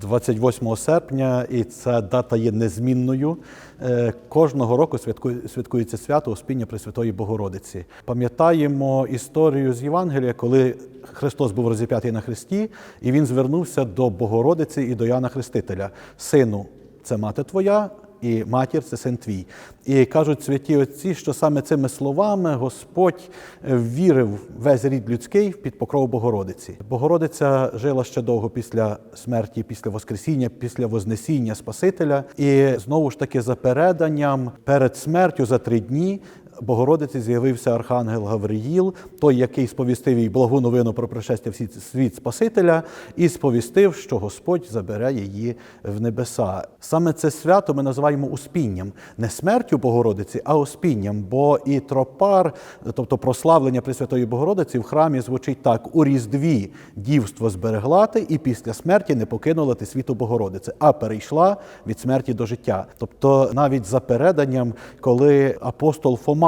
28 серпня, і ця дата є незмінною. Е, Кожного року святкує- святкується свято Успіння Пресвятої Богородиці. Пам'ятаємо історію з Євангелія, коли Христос був розіп'ятий на хресті, і він звернувся до Богородиці і до Яна Хрестителя. Сину, це мати твоя. І матір це син твій. І кажуть святі отці, що саме цими словами Господь вірив ввірив весь рід людський під покров Богородиці. Богородиця жила ще довго після смерті, після Воскресіння, після Вознесіння Спасителя. І знову ж таки, за переданням перед смертю за три дні. Богородиці з'явився архангел Гавриїл, той, який сповістив їй благу новину про пришестя в світ- Спасителя, і сповістив, що Господь забере її в небеса. Саме це свято ми називаємо успінням, не смертю Богородиці, а успінням. Бо і тропар, тобто прославлення Пресвятої Богородиці, в храмі звучить так: у Різдві дівство зберегла ти, і після смерті не покинула ти світу Богородиці, а перейшла від смерті до життя. Тобто, навіть за переданням, коли апостол Фома,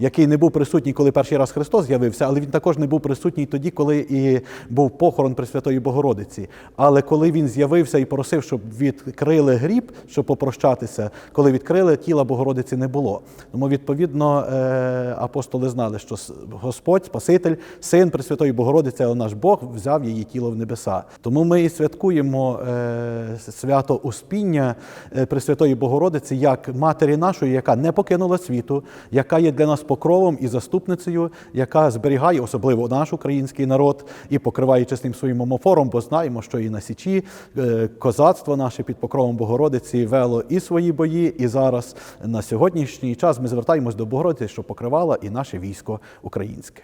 який не був присутній, коли перший раз Христос з'явився, але він також не був присутній тоді, коли і був похорон Пресвятої Богородиці. Але коли він з'явився і просив, щоб відкрили гріб, щоб попрощатися, коли відкрили, тіла Богородиці не було. Тому, відповідно, е, апостоли знали, що Господь, Спаситель, син Пресвятої Богородиці, наш Бог взяв її тіло в небеса. Тому ми і святкуємо е, свято Успіння е, Пресвятої Богородиці як матері нашої, яка не покинула світу, яка є для нас покровом і заступницею, яка зберігає особливо наш український народ і покриває чесним своїм омофором, бо знаємо, що і на Січі е, козацтво наше під покровом Богородиці вело і свої бої, і зараз на сьогоднішній час ми звертаємось до Богородиці, що покривала і наше військо українське.